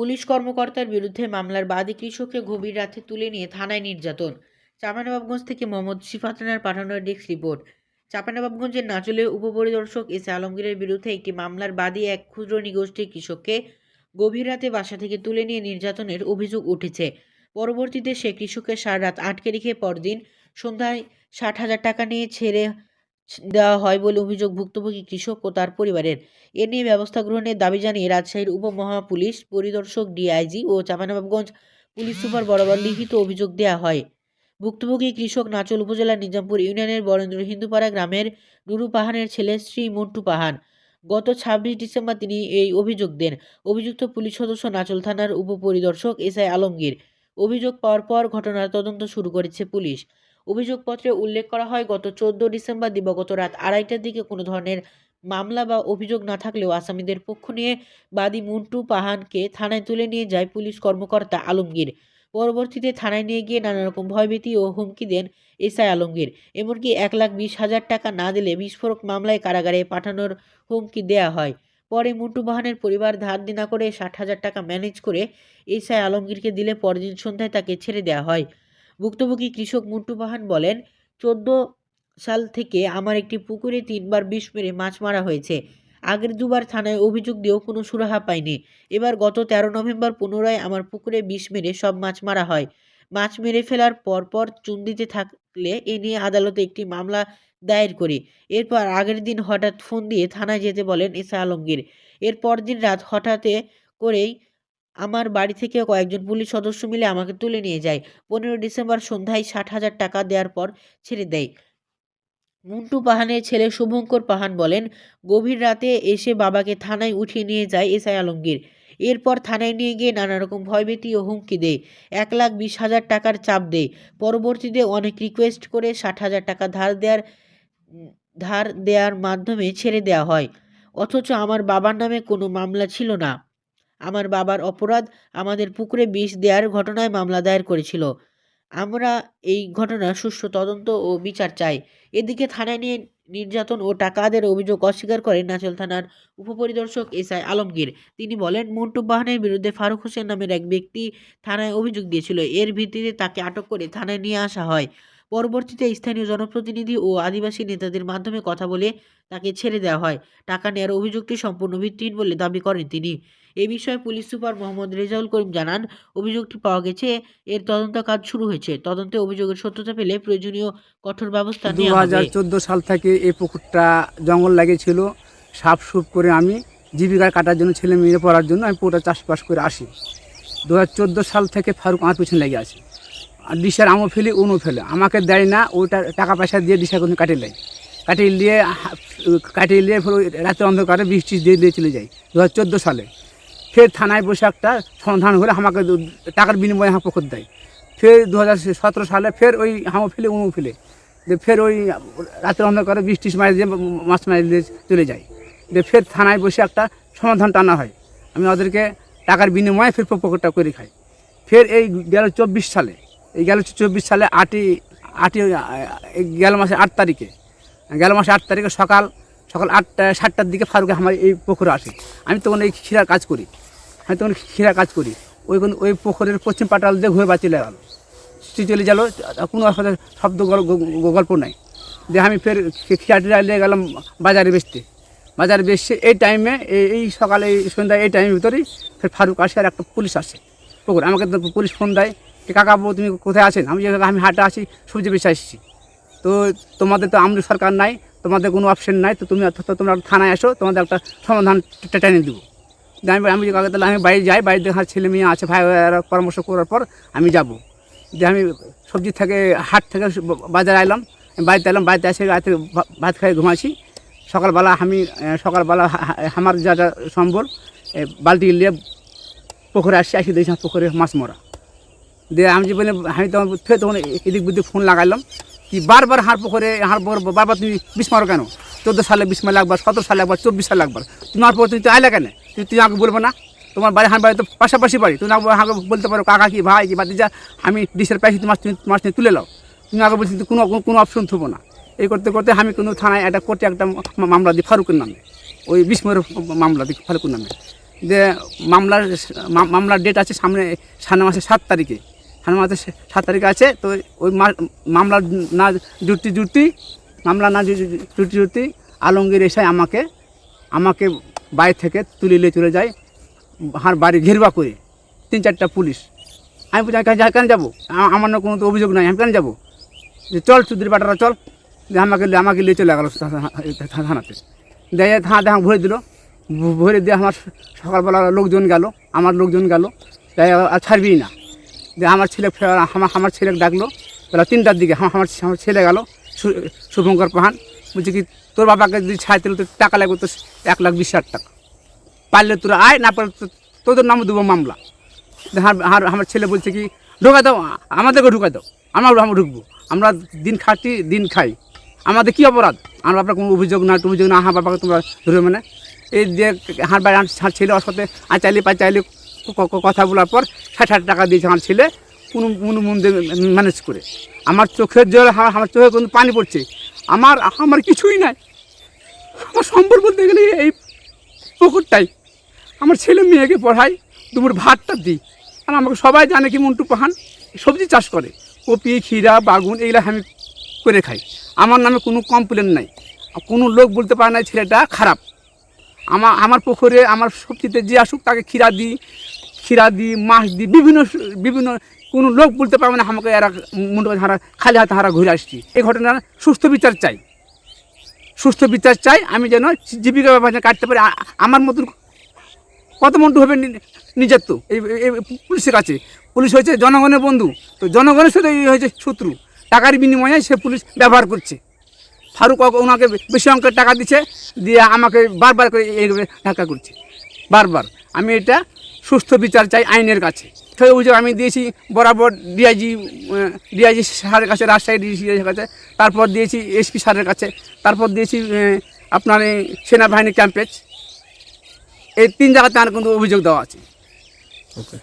Police কর্মকর্তার বিরুদ্ধে মামলার বাদী কৃষককে গভীর রাতে তুলে নিয়ে থানায় নির্যাতন। চাঁপানবাবগঞ্জ থেকে মোহাম্মদ শিফা থানার পাঠানো ডেস্ক রিপোর্ট। চাঁপানবাবগঞ্জের নাচলে উপপরিদর্শক এস আলমগীরের বিরুদ্ধে একটি মামলার বাদী এক ক্ষুদ্র নিগোষ্ঠীর কৃষককে গভীর রাতে বাসা থেকে তুলে নিয়ে নির্যাতনের অভিযোগ উঠেছে। পরবর্তীতে সে কৃষকের সারা রাত আটকে রেখে পরদিন সন্ধ্যায় ষাট হাজার টাকা নিয়ে ছেড়ে দেওয়া হয় বলে অভিযোগ ভুক্তভোগী কৃষক ও তার পরিবারের। এ নিয়ে ব্যবস্থা গ্রহণের দাবি জানিয়ে রাজশাহীর উপমহাপুলিশ পরিদর্শক ডিআইজি ও চাঁপানবাবগঞ্জ পুলিশ সুপার বরাবর লিখিত অভিযোগ দেওয়া হয়। ভুক্তভোগী কৃষক নাচল উপজেলার নিজামপুর ইউনিয়নের বরেন্দ্র হিন্দুপাড়া গ্রামের নুরু পাহানের ছেলে শ্রী মন্টু পাহান। গত ছাব্বিশ ডিসেম্বর তিনি এই অভিযোগ দেন। অভিযুক্ত পুলিশ সদস্য নাচল থানার উপপরিদর্শক এস আই আলমগীর। অভিযোগ পাওয়ার পর ঘটনার তদন্ত শুরু করেছে পুলিশ। অভিযোগপত্রে উল্লেখ করা হয়, গত চোদ্দ ডিসেম্বর দিবাগত রাত আড়াইটার দিকে কোনো ধরনের মামলা বা অভিযোগ না থাকলেও আসামিদের পক্ষ নিয়ে বাদী মুন্টু পাহানকে থানায় তুলে নিয়ে যায় পুলিশ কর্মকর্তা আলমগীর। পরবর্তীতে থানায় নিয়ে গিয়ে নানা রকম ভয়ভীতি ও হুমকি দেন এসআই আলমগীর। এমনকি এক লাখ বিশ হাজার টাকা না দিলে বিস্ফোরক মামলায় কারাগারে পাঠানোর হুমকি দেয়া হয়। পরে মুন্টু বাহানের পরিবার ধার দেনা করে ষাট হাজার টাকা ম্যানেজ করে এসআই আলমগীরকে দিলে পরদিন সন্ধ্যায় তাকে ছেড়ে দেওয়া হয়। ভুক্তভোগী কৃষক মুন্টু বাহান বলেন, চোদ্দ সাল থেকে আমার একটি পুকুরে তিনবার বিষ মেরে মাছ মারা হয়েছে। আগের দুবার থানায় অভিযোগ দিয়েও কোনো সুরাহা পাইনি। এবার গত তেরো নভেম্বর পুনরায় আমার পুকুরে বিষ মেরে সব মাছ মারা হয়। মাছ মেরে ফেলার পরপর চুন দিতে থাকলে এ নিয়ে আদালতে একটি মামলা দায়ের করি। এরপর আগের দিন হঠাৎ ফোন দিয়ে থানায় যেতে বলেন এসা আলমগীর। এর পরদিন রাত হঠাৎ করেই আমার বাড়ি থেকে কয়েকজন পুলিশ সদস্য মিলে আমাকে তুলে নিয়ে যায়। পনেরো ডিসেম্বর সন্ধ্যায় ষাট হাজার টাকা দেওয়ার পর ছেড়ে দেয়। মুন্টু পাহানের ছেলে শুভঙ্কর পাহান বলেন, গভীর রাতে এসে বাবাকে থানায় উঠিয়ে নিয়ে যায় এসআই আলমগীর। এরপর থানায় নিয়ে গিয়ে নানা রকম ভয়ভীতি ও হুমকি দেয়। এক লাখ বিশ হাজার টাকার চাপ দেয়। পরবর্তীতে অনেক রিকোয়েস্ট করে ষাট হাজার টাকা ধার দেওয়ার ধার দেওয়ার মাধ্যমে ছেড়ে দেওয়া হয়। অথচ আমার বাবার নামে কোনো মামলা ছিল না। আমার বাবার অপরাধ আমাদের পুকুরে বিষ দেওয়ার ঘটনায় মামলা দায়ের করেছিল। আমরা এই ঘটনার সুষ্ঠু তদন্ত ও বিচার চাই। এদিকে থানায় নিয়ে নির্যাতন ও টাকা আদায়ের অভিযোগ অস্বীকার করেন নাচল থানার উপপরিদর্শক এস আই আলমগীর। তিনি বলেন মন্টু বাহানের বিরুদ্ধে ফারুক হোসেন নামের এক ব্যক্তি থানায় অভিযোগ দিয়েছিল। এর ভিত্তিতে তাকে আটক করে থানায় নিয়ে আসা হয়। পরবর্তীতে স্থানীয় জনপ্রতিনিধি ও আদিবাসী নেতাদের মাধ্যমে কথা বলে তাকে ছেড়ে দেওয়া হয়। টাকা নেওয়ার অভিযোগটি সম্পূর্ণ ভিত্তিহীন বলে দাবি করেন তিনি। এ বিষয়ে পুলিশ সুপার মোহাম্মদ রেজাউল করিম জানান অভিযোগটি পাওয়া গেছে এর তদন্ত কাজ শুরু হয়েছে। তদন্তে অভিযোগের সত্যতা পেলে প্রয়োজনীয় কঠোর ব্যবস্থা দু নেওয়া হাজার হবে চোদ্দ সাল থেকে এই পুকুরটা জঙ্গল লাগিয়েছিল। সাপ সুপ করে আমি জীবিকা কাটার জন্য ছেলে মেয়ে পড়ার জন্য আমি পুকুরটা চাষবাস করে আসি। দু হাজার চোদ্দ সাল থেকে ফারুক আমার পিছনে লেগে আছে। ডিসার আমও ফেলি, উনও ফেলে। আমাকে দেয় না, ওইটা টাকা পয়সা দিয়ে ডিসার কোনো কাটিয়ে নেয় কাটিয়ে নিয়ে কাটিয়ে নিয়ে ফের রাতের অন্ধকারে বৃষ্টি দিয়ে দিয়ে চলে যায়, দু হাজার চোদ্দ সালে। ফের থানায় বসে একটা সন্ধান করে আমাকে টাকার বিনিময়ে আমার পুকুর দেয়। ফের দু হাজার সতেরো সালে ফের ওই হামও ফেলে, উনও ফেলে। দিয়ে ফের ওই রাতের অন্ধকারে বৃষ্টি মারি দিয়ে মাছ মারি দিয়ে চলে যায়। দিয়ে ফের থানায় বসে একটা সমাধান টানা হয়। আমি ওদেরকে টাকার বিনিময়ে ফের পুকুরটা করে খাই। ফের এই গেল চব্বিশ সালে। গেল চব্বিশ সালে আটই আটই গেল মাসে আট তারিখে। গেল মাসে আট তারিখে সকাল সকাল আটটা, সাতটার দিকে ফারুকে আমার এই পুকুরে আসে। আমি তখন এই ক্ষীরার কাজ করি। আমি তখন ক্ষীরার কাজ করি। ওই ওই পুকুরের পশ্চিম পাটাল দিয়ে ঘুরে বাঁচিয়ে গেল সে চলে গেল, কোনো শব্দ গল্প নাই। দিয়ে আমি ফের খিয়াটিরা নিয়ে গেলাম বাজারে বেচতে। বাজারে বেচছে এই টাইমে এই সকালে সন্ধ্যায় এই টাইমের ভিতরেই ফের ফারুক আসে আর একটা পুলিশ আসে। পুকুর আমাকে পুলিশ ফোন দেয়। যে কাকা বাবু, তুমি কোথায় আছেন? আমি যে আমি হাটে আছি সবজি বেচে আসছি তো তোমাদের তো আমলি সরকার নাই, তোমাদের কোনো অপশন নাই, তো তুমি তো তোমরা থানায় আসো তোমাদের একটা সমাধান টেনে দেবো। আমি আমি কাকা, তাহলে আমি বাইরে যাই বাইরে দেখা ছেলে মেয়ে আছে, ভাই পরামর্শ করার পর আমি যাব। যে আমি সবজি থেকে, হাট থেকে বাজারে আমি বাড়িতে এলাম বাড়িতে এসে রাতে ভাত খাই ঘুমাইছি। সকালবেলা আমি সকালবেলা আমার যা যা সম্বল বালতি নিয়ে পুকুরে আসছি, আসি আমার পুকুরে মাছ মরা। দিয়ে আমি যে আমি তখন ফের তখন এদিক বুদিক ফোন লাগাইলাম। কি বারবার হার পুকুরে পুকুরে বারবার তুমি বিষ মারো কেন? চোদ্দ সালে বিশ মারলে একবার, সতেরো সালে একবার, চব্বিশ সালে একবার। তোমার পর তুমি তো আইলে কেন? তুই তুমি আমাকে বলব না। তোমার বাড়ি হার বাড়ি তো পাশাপাশি বাড়ি। তুমি আমাকে বলতে পারো, কাকা কি, ভাই কি বাদি যা আমি ডিসের পাইছি তোমার তুমি তোমার সাথে তুলে নাও। তুমি আগে বলছি কোনো কোনো- কোনো অপশন থবো না। এই করতে করতে আমি কোনো থানায় একটা কোর্টে একটা মামলা দিই ফারুকের নামে। ওই বিস্ময়ের মামলা দিই ফারুকের নামে। যে মামলার মামলার ডেট আছে সামনে সামনে মাসের সাত তারিখে। সামনে সাত তারিখ আছে, তো ওই মামলা না জুটি জুটি, মামলা না জুটি জুটি, আলমগীর এসে আমাকে আমাকে বাড়ি থেকে তুলে নিয়ে চলে যায়, হার বাড়ি ঘেরবা করে, তিন চারটা পুলিশ। আমি কেন- যাব? আমার না কোনো তো অভিযোগ নাই, আমি কেন যাব? যে, চল চুদির বাটারা চল। আমাকে আমাকে নিয়ে চলে গেল থানাতে। দিয়ে থানা দেখা ভরে দিল। ভরে দিয়ে আমার সকালবেলা লোকজন গেল, আমার লোকজন গেল। তাই আর ছাড়বি না। যে আমার ছেলে আমার আমার ছেলে ডাকলো। বেলা তিনটার দিকে আমার আমার আমার ছেলে গেল শুভঙ্কর পাহান। বলছে কি, তোর বাবাকে যদি ছাড়তে তো টাকা লাগবে তো এক লাখ বিশ হাজার টাকা। পারলে তোরা আয়, না পারলে তোদের নামে দেবো মামলা। আর আর আমার ছেলে বলছে কি ঢোকা দাও, আমাদেরকে ঢুকা দাও। আমরা আমরা ঢুকবো। আমরা দিন খাটি দিন খাই। আমাদের কি অপরাধ? আমার বাবার কোনো অভিযোগ না অভিযোগ না। আমার বাবাকে তোমরা ধরে মানে। এই যে হার বাড়ি আমার ছেলে ওর সাথে আচালি ক- কথা বলার পর ষাট হাজার টাকা দিয়েছে আমার ছেলে কোনো কোনো মন্দির ম্যানেজ করে। আমার চোখের জল আমার চোখে কোনো পানি পড়ছে। আমার আমার কিছুই নাই। আমার সম্পর্ক বলতে গেলে এই পুকুরটাই। আমার ছেলে মেয়েকে পড়াই, দুপুর ভাতটা দিই। আর আমাকে সবাই জানে কি মন্টু পাহান সবজি চাষ করে। কপি, ক্ষীরা, বাগুন এইগুলো আমি করে খাই। আমার নামে কোনো কমপ্লেন নাই। কোনো লোক বলতে পারে না ছেলেটা খারাপ। আমার আমার পুকুরে আমার সবজিতে যে আসুক তাকে ক্ষীরা দিই মাছ দিই বিভিন্ন বিভিন্ন কোনো লোক বলতে পারবে না, আমাকে এরা মুন্ডু হারা খালি হাতে হারা ঘুরে আসছি। এই ঘটনা সুস্থ বিচার চাই। সুস্থ বিচার চাই, আমি যেন জীবিকা ব্যবস্থা কাটতে পারি। আমার মতন কত মন্টু হবে নি- নিজের তো, এই পুলিশের কাছে। পুলিশ হয়েছে জনগণের বন্ধু, তো জনগণের সাথে হয়েছে শত্রু। টাকার বিনিময়ে সে পুলিশ ব্যবহার করছে। ফারুক ওনাকে বেশি অঙ্কের টাকা দিচ্ছে দিয়ে আমাকে বারবার করে ধাক্কা করছে। বারবার। আমি এটা সুস্থ বিচার চাই আইনের কাছে। সেই অভিযোগ আমি দিয়েছি, বরাবর ডিআইজি ডিআইজি স্যারের কাছে, রাজশাহী ডিসি কাছে, তারপর দিয়েছি এসপি স্যারের কাছে, তারপর দিয়েছি আপনার এই সেনাবাহিনী ক্যাম্পেজ। এই তিন জায়গাতে আমার কিন্তু অভিযোগ দেওয়া আছে। ওকে